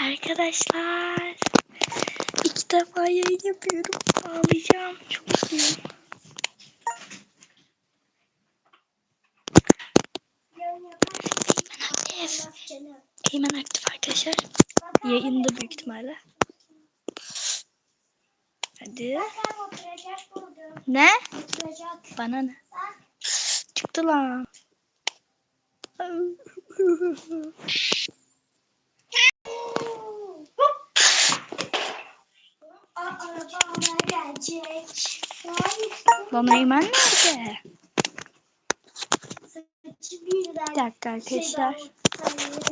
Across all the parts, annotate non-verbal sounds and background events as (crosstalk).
Arkadaşlar iki defa yayın yapıyorum. Ağlayacağım. Çok mutluyum. Aktif. Eymen aktif arkadaşlar. Yayında büyük ihtimalle. Hadi. Ne? Bana ne? Çıktı lan. Lan Eymen nerede? Bir dakika arkadaşlar.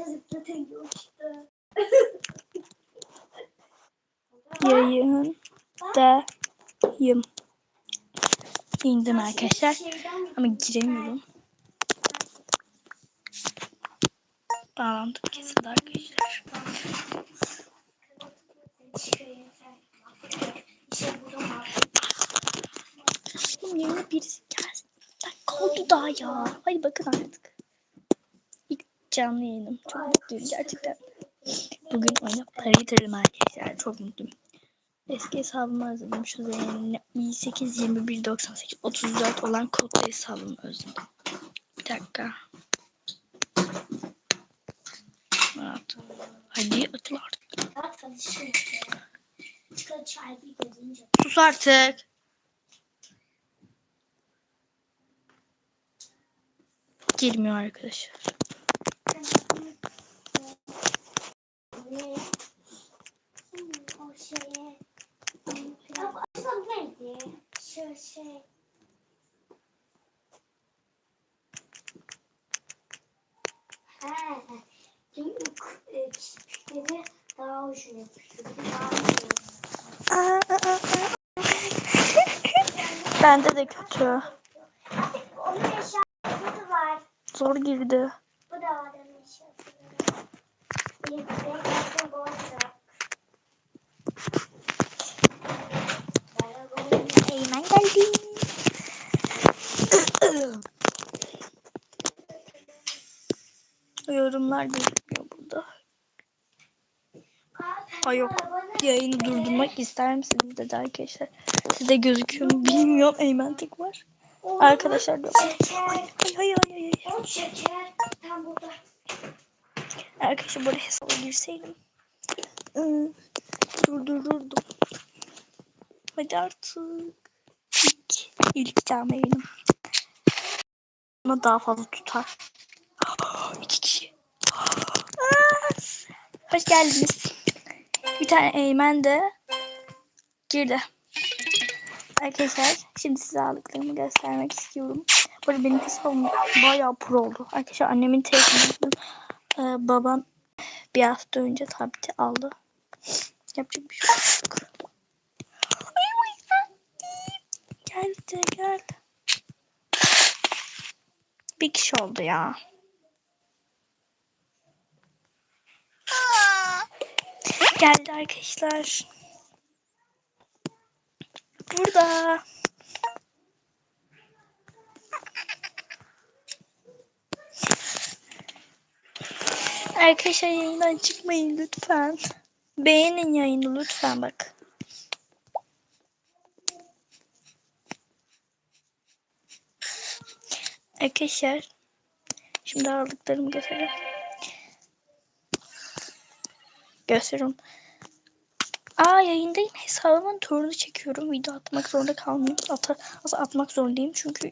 Zıplatıyor işte. Yayındayım. İndim arkadaşlar. Ama giremiyorum. Bağlantı kesildi arkadaşlar. Benim yerine birisi gelsin. Oldu daha ya. Hadi bakın artık. İlk canlı yayınım. Çok mutluyum gerçekten. Bugün oynayıp para yatırdım arkadaşlar. Çok mutluyum. Eski hesabımı özledim. Şu zeynep 18 21 98 34 olan kodlu hesabımı özledim. Bir dakika. At. Hadi atıl artık. Bak hadi şimdi. Çıkar çay bir gözünce. Sus artık. Girmiyor arkadaşlar. Şu şey. He. E, kirpikleri daha. Bende de kötü. Zor girdi. Bu da var onun eşyası. Eymen geldi. Yorumlar gözükmüyor burada. Ay yok. Yayını durdurmak ister misiniz dedi arkadaşlar. Size gözüküyor mu bilmiyorum. Eymen tek var. Arkadaşlar da. Ay ay ay ay. Arkadaşlar böyle hesaba girseydim. ıı, Durdururdum. Hadi artık. İlk, ilk canlı yayınım. Ama daha fazla tutar. İki kişi. Hoş geldiniz. Bir tane Eymen de girdi. Arkadaşlar şimdi size aldıklarımı göstermek istiyorum. Arada benim hesabım bayağı pro oldu. Arkadaşlar annemin telefonundan e, babam bir hafta önce tableti aldı. Yapacak bir şey yok. Ay. Geldi geldi. Bir kişi oldu ya. Geldi arkadaşlar. Burada. Arkadaşlar yayından çıkmayın lütfen. Beğenin yayını lütfen bak. Arkadaşlar şimdi aldıklarımı göstereyim. Gösteriyorum. Aa yayındayım. Hesabımın turunu çekiyorum. Video atmak zorunda kalmıyorum. At aslında atmak zorundayım çünkü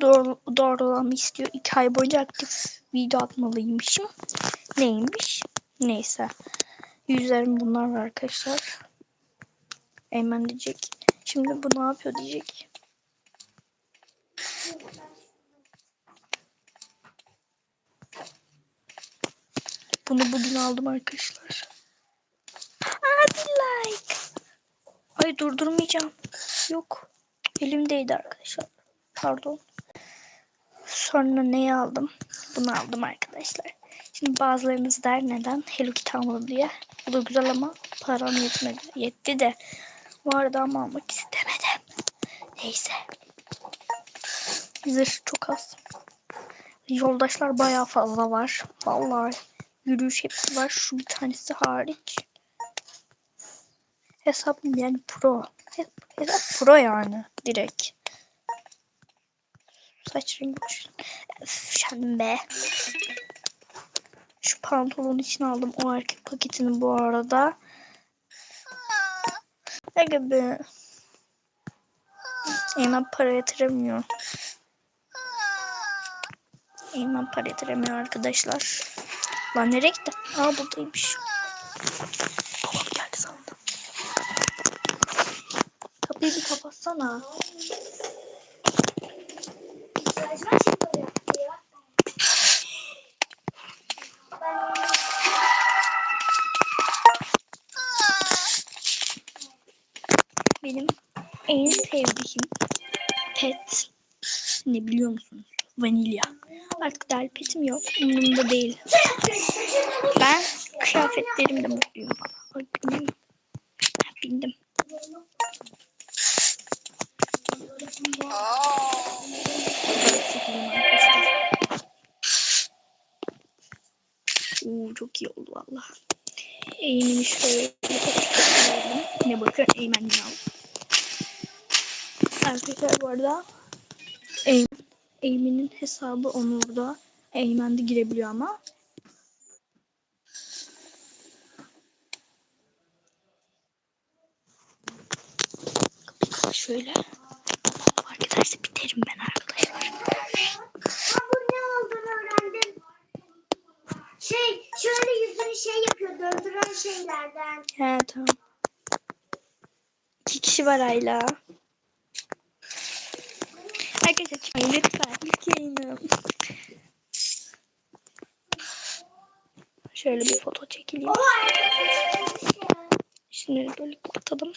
doğru, doğrulamamı istiyor. İki ay boyunca aktif video atmalıymışım. Neymiş? Neyse. Yüzlerim bunlar var arkadaşlar. Eymen diyecek. Şimdi bu ne yapıyor diyecek. Bunu bugün aldım arkadaşlar. Hadi like. Ay durdurmayacağım. Yok. Elimdeydi arkadaşlar. Pardon. Sonra neyi aldım? Bunu aldım arkadaşlar. Şimdi bazılarınız der neden Hello Kitty almadım diye. Bu da güzel ama param yetmedi. Yetti de. Bu arada ama almak istemedim. Neyse. Zırh çok az. Yoldaşlar bayağı fazla var. Vallahi yürüyüş hepsi var. Şu bir tanesi hariç. Hesap yani pro. Hesap pro yani direkt. Saç rengi. Üşendim be. Şu pantolonun için aldım o erkek paketini bu arada. Ne gibi? Eymen para yatıramıyor. Eymen para yatıramıyor arkadaşlar. Lan nereye gitti? Aa buradaymış. Babam geldi sandım. Kapıyı bir kapatsana. Benim en sevdiğim pet ne biliyor musunuz? Vanilya. Artık del petim yok. Umurumda değil. Ben kıyafetlerimle mutluyum. Ay, bindim. Bindim. Çok iyi oldu valla. Eğimini şöyle. Ne bakın eğmen al. Arkadaşlar bu arada eğiminin hesabı Onur'da. Eğmen de girebiliyor ama. Şöyle. Fark ederse biterim ben arkadaşlar. Bunun ne olduğunu öğrendim. Şey, şöyle yüzünü şey yapıyor, döndüren şeylerden. He tamam. İki kişi var Ayla. Arkadaşlar çıkmayın lütfen. İlk yayınım. Şöyle bir foto çekileyim. Şimdi böyle kapatalım.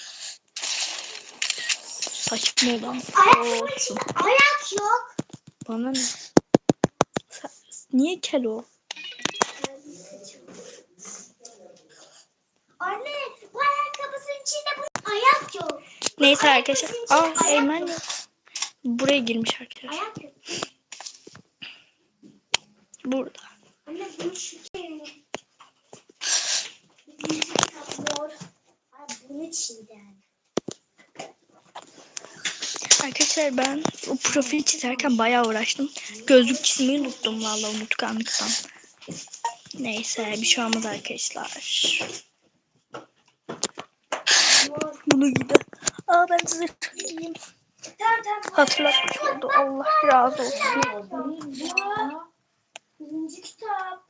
Saçma olan Ayak olsun. Ayak yok. Bana ne? Sen- niye kel o? Anne, bu ayakkabısının içinde bu ayak yok. Neyse arkadaşlar. Aa ayak Eymen yok. Buraya girmiş arkadaşlar. Burada. Anne bunu şu. Arkadaşlar ben o profil çizerken bayağı uğraştım. Gözlük çizmeyi unuttum vallahi unutkanlıktan. Neyse bir şey olmaz arkadaşlar. Bunu giydim. Aa ben size. Hatırlatmış oldu. Allah razı olsun. Birinci kitap.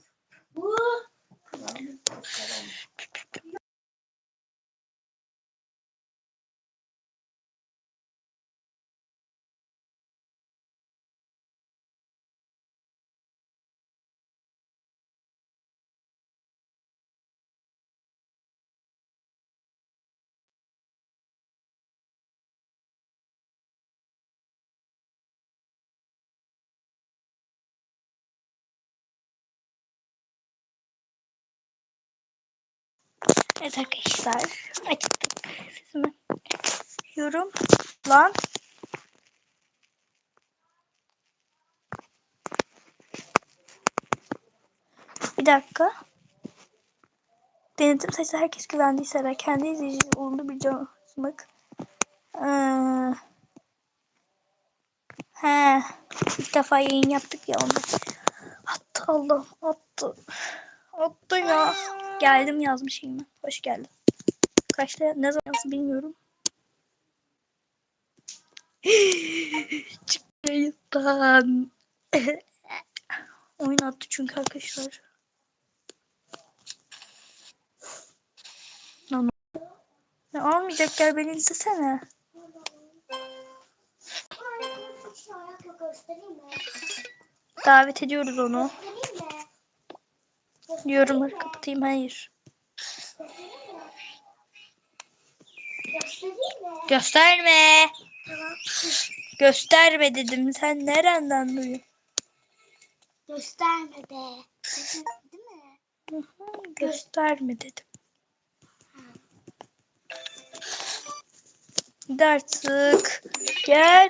Evet arkadaşlar. Açtık sesimi. Yorum. Lan. Bir dakika. Denetim sayısı herkes güvendiyse ve kendi izleyicisi olumlu bir cevaplık. Ee, he. İlk defa yayın yaptık ya onda. Attı Allah'ım attı. Attı ya. Geldim yazmış yayına. Hoş geldin. Kaçta ne zaman bilmiyorum. Çıkmayın. (laughs) Oyun attı çünkü arkadaşlar. Ne olmayacak gel beni izlesene. Davet ediyoruz onu. Yorumları kapatayım hayır. Gösterme. Tamam. Gösterme dedim. Sen nereden duyuyorsun? Gösterme be. Değil mi? Hı hı, Gösterme dedim. Hadi artık. Gel.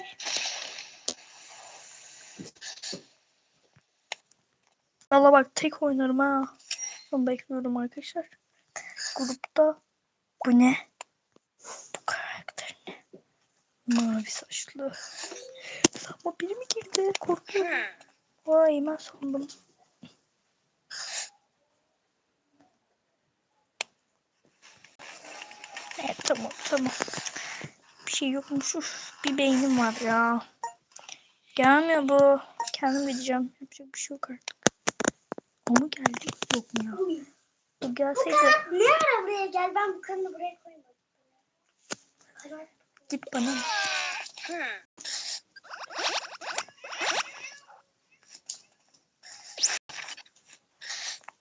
Valla bak tek oynarım ha. yazmasını bekliyorum arkadaşlar. Grupta bu ne? Bu karakter ne? Mavi saçlı. Ama biri mi girdi? Korkuyorum. Vay ben sandım. Evet tamam tamam. Bir şey yokmuş. Uf, bir beynim var ya. Gelmiyor bu. Kendim gideceğim. Yapacak bir şey yok artık. O mu geldi? Yok mu ya? Bu gelseydi Ne ara buraya gel ben bu kanını buraya koymadım. Git bana.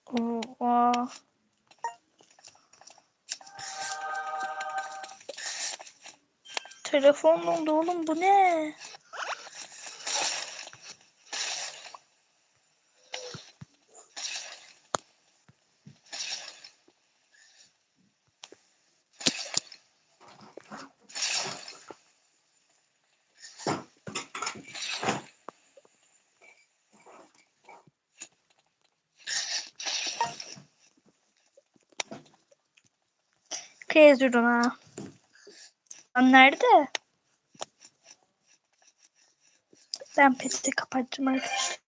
Oha. Telefon dondu oğlum bu ne? Crazy Runa. Lan nerede? Ben peti kapattım arkadaşlar.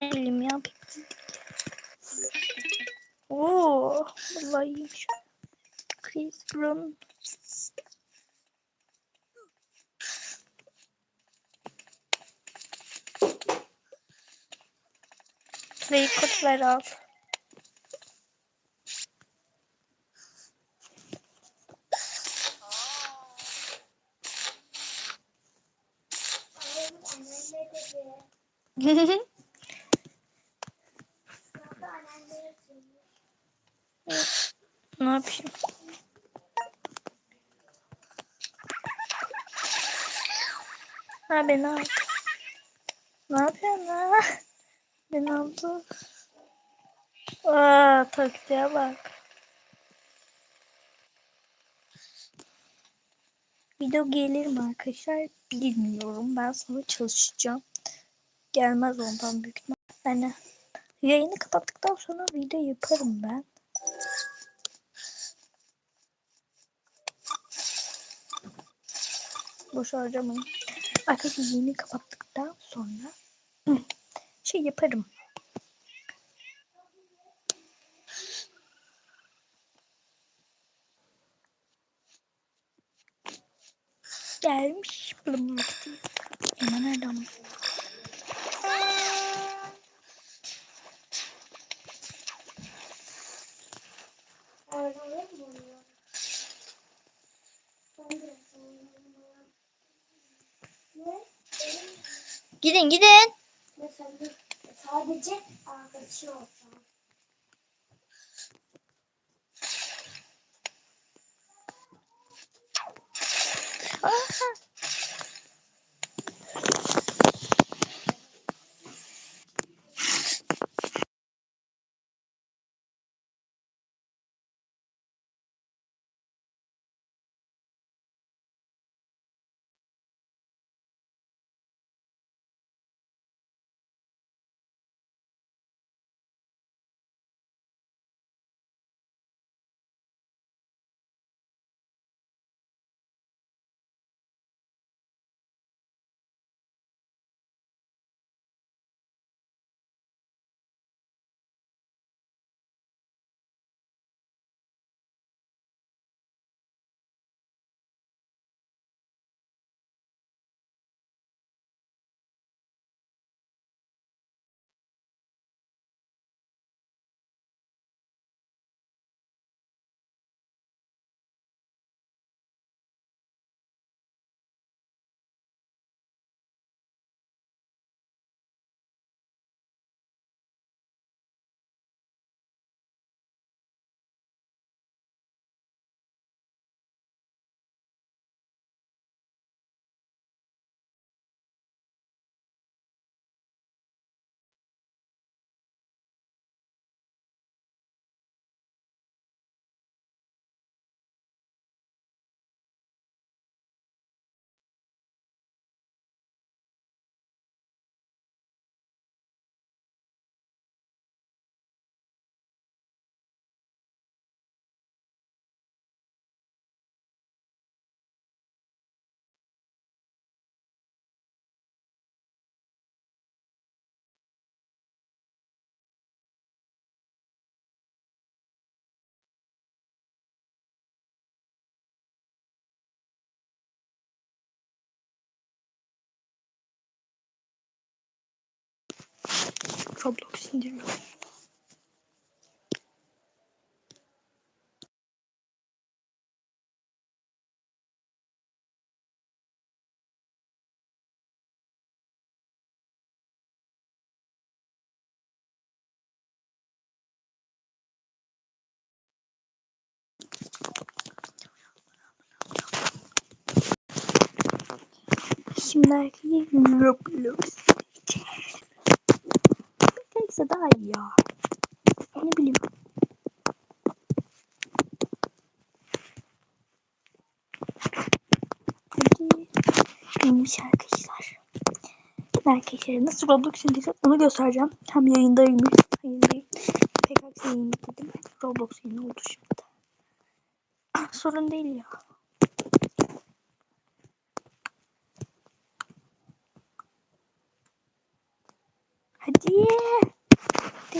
Ne bileyim ya. Oo, vallahi iyiymiş. Chris Brown. Play kodlar al. (laughs) ne yapayım? Ha beni al. Ne yapıyorsun ha? Beni aldı. Aa taktiğe bak. Video gelir mi arkadaşlar bilmiyorum. Ben sana çalışacağım. Gelmez ondan büyük ihtimal. Yani yayını kapattıktan sonra video yaparım ben. Boş harcamayın. Arkadaşlar yayını kapattıktan sonra (clears throat) şey yaparım. Gelmiş bulunmakta. Ama nerede ama? Gidin gidin. Sadece arkadaşı olsa. Aa, Roblox indiriyorum. Şimdi Roblox Neyse daha iyi ya. Ne bileyim. Hadi. Neymiş arkadaşlar. Arkadaşlar nasıl Roblox indireceğim onu göstereceğim. Hem yayındayım. Yayını dedim. Roblox yayını oldu şimdi. Ah, sorun değil ya. Hadi. Hadi.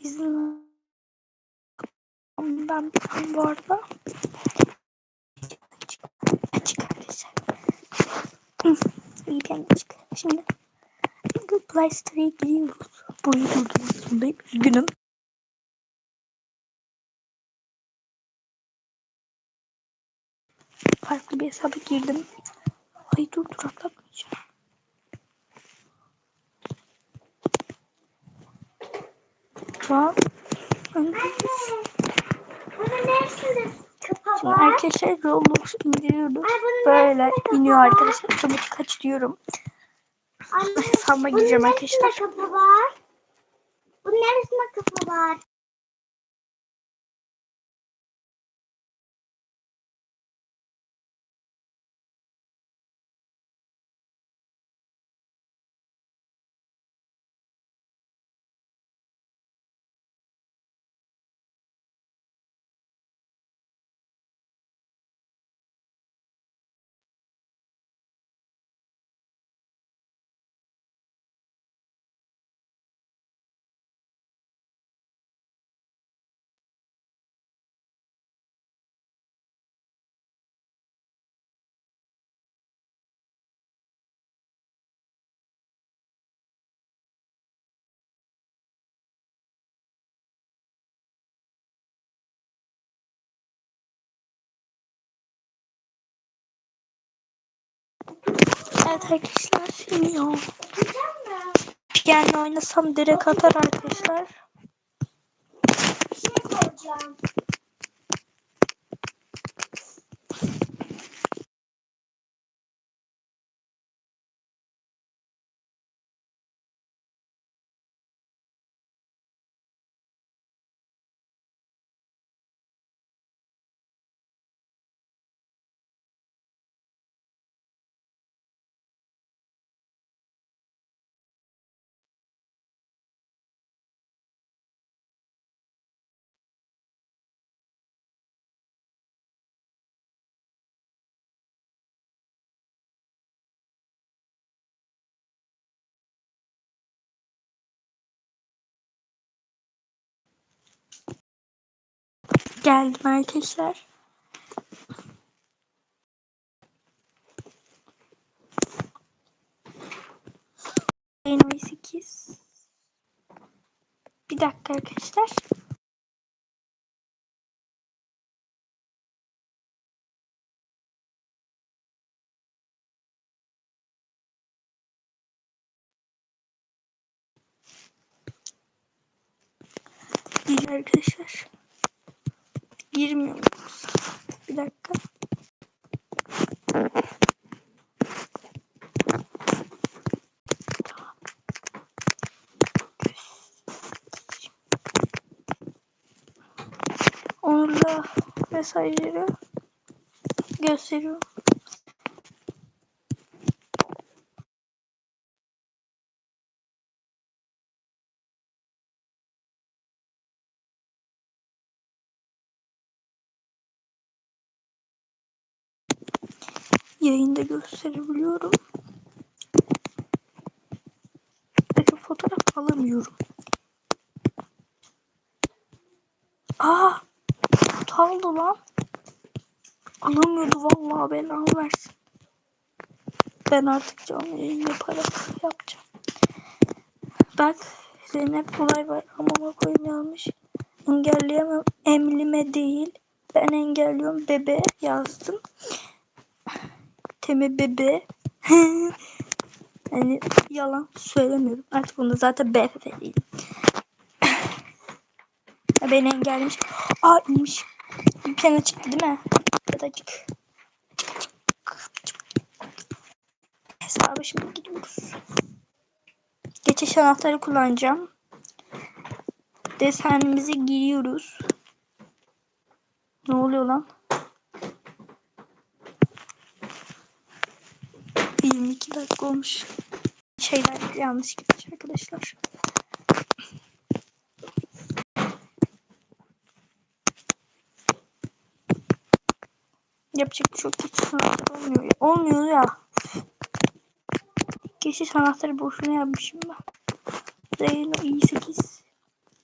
İzin ben, bu arada açık, açık. Hı, İyi ben açık. Şimdi Google Play Store'a giriyoruz. Burayı durdurmak zorundayım. Üzgünüm. Farklı bir hesaba girdim. Ay dur dur atlatmayacağım. Şu an Şimdi arkadaşlar Roblox indiriyoruz. Böyle iniyor arkadaşlar. Otomatik aç diyorum. Hesabıma (laughs) gireceğim arkadaşlar. Bunun neresinde kapağı var? Evet arkadaşlar. Güzel mi? Yani oynasam direkt atar arkadaşlar. Bir şey soracağım. Geldim arkadaşlar. 8. Bir dakika arkadaşlar. İyi arkadaşlar. Girmiyor. Bir dakika. Onurla mesajları gösteriyor. Yayında gösterebiliyorum. Bakın fotoğraf alamıyorum. Aa! Utandı lan. Alamıyordu vallahi belanı versin. Ben artık canlı yayın yaparak yapacağım. Bak Zeynep olay var ama koyun yanlış. Engelleyemem. Emlime değil. Ben engelliyorum. Bebe yazdım. Teme bebe. (laughs) yani yalan söylemiyorum. Artık bunu zaten BFF değilim. (laughs) Ya Beni engellemiş. Aa iyiymiş. Bir plana çıktı değil mi? Ya da çık. Hesabı şimdi gidiyoruz. Geçiş anahtarı kullanacağım. Desenimizi giriyoruz. Ne oluyor lan? 22 dakika olmuş. Şeyler yanlış gitmiş arkadaşlar. Yapacak bir şey. Geçiş anahtarı olmuyor. Olmuyor ya. Geçiş anahtarı boşuna yapmışım ben. Zeyno i8.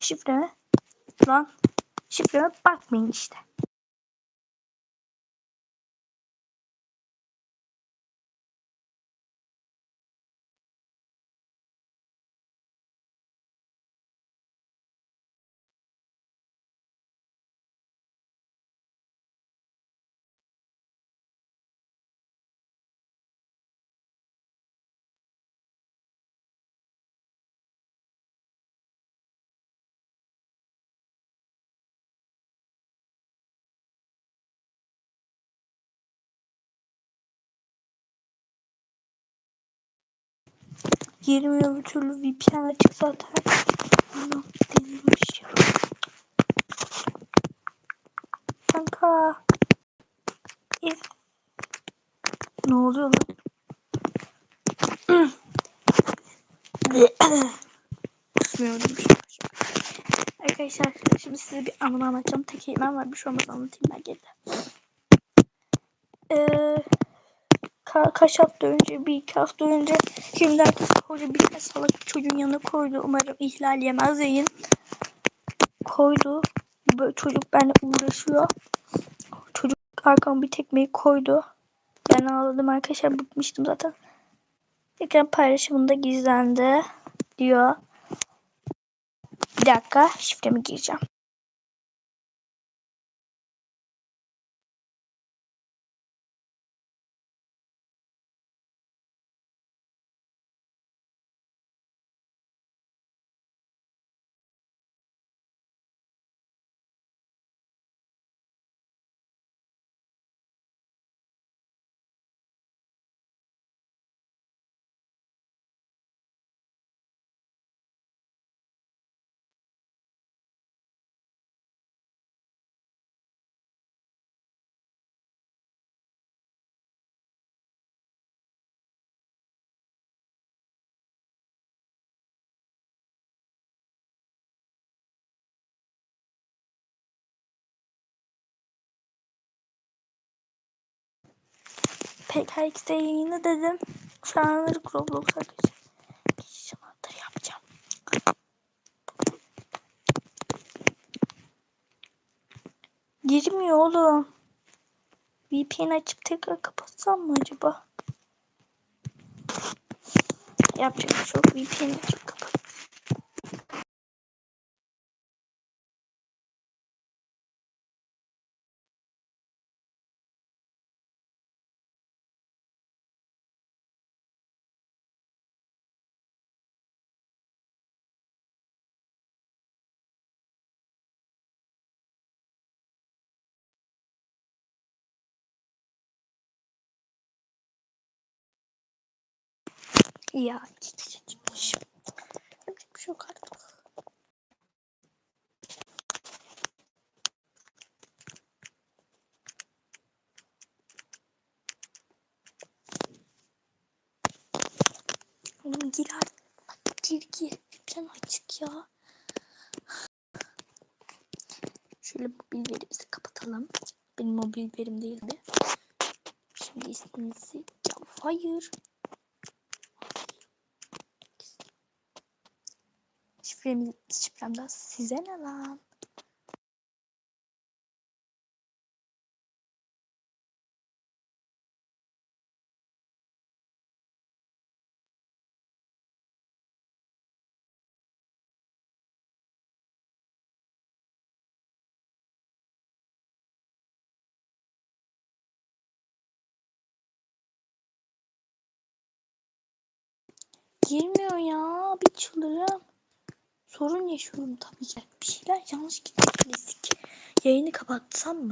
Şifre mi? Lan. Şifreme bakmayın işte. Girmiyor bir türlü VPN açık zaten. Bunu delirmiş ya. Kanka. If. Ne oluyor lan? Kusmuyorum. Arkadaşlar şimdi size bir anımı anlatacağım. Tek kelimem var. Bir şey olmaz anlatayım ben geri. Ee, ka- kaç hafta önce, bir iki hafta önce şimdi herkes koydu bir tane salak çocuğun yanına koydu. Umarım ihlal yemez yayın. Koydu. Böyle çocuk benimle uğraşıyor. Çocuk arkama bir tekmeyi koydu. Ben ağladım arkadaşlar bıkmıştım zaten. Ekran paylaşımında gizlendi diyor. Bir dakika şifremi gireceğim. PKX'de yayını dedim. Şu an Roblox arkadaşlar. Geçiş anahtarı yapacağım. Girmiyor oğlum. VPN açıp tekrar kapatsam mı acaba? Yapacak bir şey. VPN açıp Ya açmışım. Yapacak yok artık. Oğlum gir artık. Gir gir. Plan açık ya. Şöyle mobil verimizi kapatalım. Benim mobil verim değildi. Şimdi isminizi... Ya hayır. filmin şifremden size ne lan? girmiyor ya. Bir çıldırırım. Sorun yaşıyorum tabii ki. Bir şeyler yanlış gitti klasik. Yayını kapatsam mı?